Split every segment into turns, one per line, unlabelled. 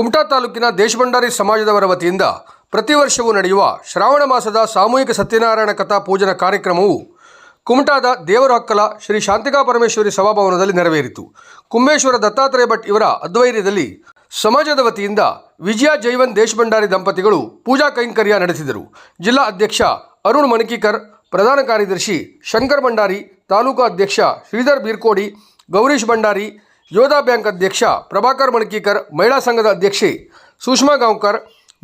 ಕುಮಟಾ ತಾಲೂಕಿನ ದೇಶಭಂಡಾರಿ ಸಮಾಜದವರ ವತಿಯಿಂದ ಪ್ರತಿ ವರ್ಷವೂ ನಡೆಯುವ ಶ್ರಾವಣ ಮಾಸದ ಸಾಮೂಹಿಕ ಸತ್ಯನಾರಾಯಣ ಕಥಾ ಪೂಜನ ಕಾರ್ಯಕ್ರಮವು ಕುಮಟಾದ ದೇವರ ಹಕ್ಕಲ ಶ್ರೀ ಶಾಂತಿಕಾ ಪರಮೇಶ್ವರಿ ಸಭಾಭವನದಲ್ಲಿ ನೆರವೇರಿತು. ಕುಂಬೇಶ್ವರ ದತ್ತಾತ್ರೇಯ ಭಟ್ ಇವರ ಅದ್ವೈರ್ಯದಲ್ಲಿ ಸಮಾಜದ ವತಿಯಿಂದ ವಿಜಯ ಜೈವನ್ ದೇಶಭಂಡಾರಿ ದಂಪತಿಗಳು ಪೂಜಾ ಕೈಂಕರ್ಯ ನಡೆಸಿದರು. ಜಿಲ್ಲಾ ಅಧ್ಯಕ್ಷ ಅರುಣ್ ಮಣಿಕಿಕರ್, ಪ್ರಧಾನ ಕಾರ್ಯದರ್ಶಿ ಶಂಕರ್ ಭಂಡಾರಿ, ತಾಲೂಕು ಅಧ್ಯಕ್ಷ ಶ್ರೀಧರ್ ಬೀರ್ಕೋಡಿ, ಗೌರೀಶ್ ಭಂಡಾರಿ ಯೋಧಾ ಬ್ಯಾಂಕ್ ಅಧ್ಯಕ್ಷ ಪ್ರಭಾಕರ್ ಮಣಕೀಕರ್, ಮಹಿಳಾ ಸಂಘದ ಅಧ್ಯಕ್ಷೆ ಸುಷ್ಮಾ ಗಾಂವ್ಕರ್,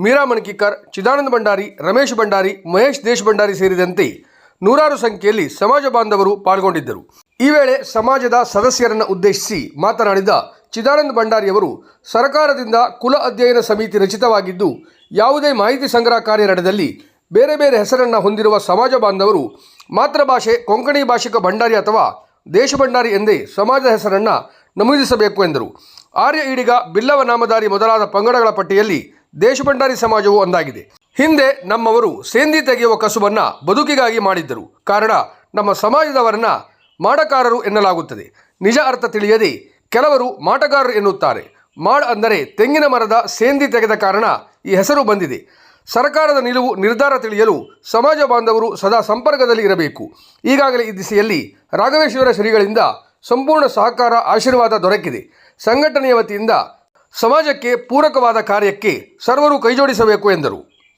ಮೀರಾ ಮಣಕೀಕರ್, ಚಿದಾನಂದ ಭಂಡಾರಿ, ರಮೇಶ್ ಭಂಡಾರಿ, ಮಹೇಶ್ ದೇಶ್ ಭಂಡಾರಿ ಸೇರಿದಂತೆ ನೂರಾರು ಸಂಖ್ಯೆಯಲ್ಲಿ ಸಮಾಜ ಬಾಂಧವರು ಪಾಲ್ಗೊಂಡಿದ್ದರು. ಈ ವೇಳೆ ಸಮಾಜದ ಸದಸ್ಯರನ್ನು ಉದ್ದೇಶಿಸಿ ಮಾತನಾಡಿದ ಚಿದಾನಂದ ಭಂಡಾರಿಯವರು ಸರ್ಕಾರದಿಂದ ಕುಲ ಅಧ್ಯಯನ ಸಮಿತಿ ರಚಿತವಾಗಿದ್ದು, ಯಾವುದೇ ಮಾಹಿತಿ ಸಂಗ್ರಹ ಕಾರ್ಯ ನಡೆದಲ್ಲಿ ಬೇರೆ ಬೇರೆ ಹೆಸರನ್ನು ಹೊಂದಿರುವ ಸಮಾಜ ಬಾಂಧವರು ಮಾತೃಭಾಷೆ, ಕೊಂಕಣಿ ಭಾಷಿಕ ಭಂಡಾರಿ ಅಥವಾ ದೇಶ ಭಂಡಾರಿ ಎಂದೇ ಸಮಾಜದ ಹೆಸರನ್ನು ನಮೂದಿಸಬೇಕು ಎಂದರು. ಆರ್ಯ ಈಡಿಗ ಬಿಲ್ಲವ ನಾಮಧಾರಿ ಮೊದಲಾದ ಪಂಗಡಗಳ ಪಟ್ಟಿಯಲ್ಲಿ ದೇಶಭಂಡಾರಿ ಸಮಾಜವು ಒಂದಾಗಿದೆ. ಹಿಂದೆ ನಮ್ಮವರು ಸೇಂದಿ ತೆಗೆಯುವ ಕಸುಬನ್ನು ಬದುಕಿಗಾಗಿ ಮಾಡಿದ್ದರು. ಕಾರಣ, ನಮ್ಮ ಸಮಾಜದವರನ್ನ ಮಾಡಕಾರರು ಎನ್ನಲಾಗುತ್ತದೆ. ನಿಜ ಅರ್ಥ ತಿಳಿಯದೆ ಕೆಲವರು ಮಾಟಗಾರರು ಎನ್ನುತ್ತಾರೆ. ಮಾಡ ಅಂದರೆ ತೆಂಗಿನ ಮರದ ಸೇಂದಿ ತೆಗೆದ ಕಾರಣ ಈ ಹೆಸರು ಬಂದಿದೆ. ಸರ್ಕಾರದ ನಿಲುವು ನಿರ್ಧಾರ ತಿಳಿಯಲು ಸಮಾಜ ಬಾಂಧವರು ಸದಾ ಸಂಪರ್ಕದಲ್ಲಿ ಇರಬೇಕು. ಈಗಾಗಲೇ ಈ ದಿಸೆಯಲ್ಲಿ ರಾಘವೇಶ್ವರ ಶ್ರೀಗಳಿಂದ ಸಂಪೂರ್ಣ ಸಹಕಾರ ಆಶೀರ್ವಾದ ದೊರಕಿದೆ. ಸಂಘಟನೆಯ ವತಿಯಿಂದ ಸಮಾಜಕ್ಕೆ ಪೂರಕವಾದ ಕಾರ್ಯಕ್ಕೆ ಸರ್ವರು ಕೈಜೋಡಿಸಬೇಕು ಎಂದರು.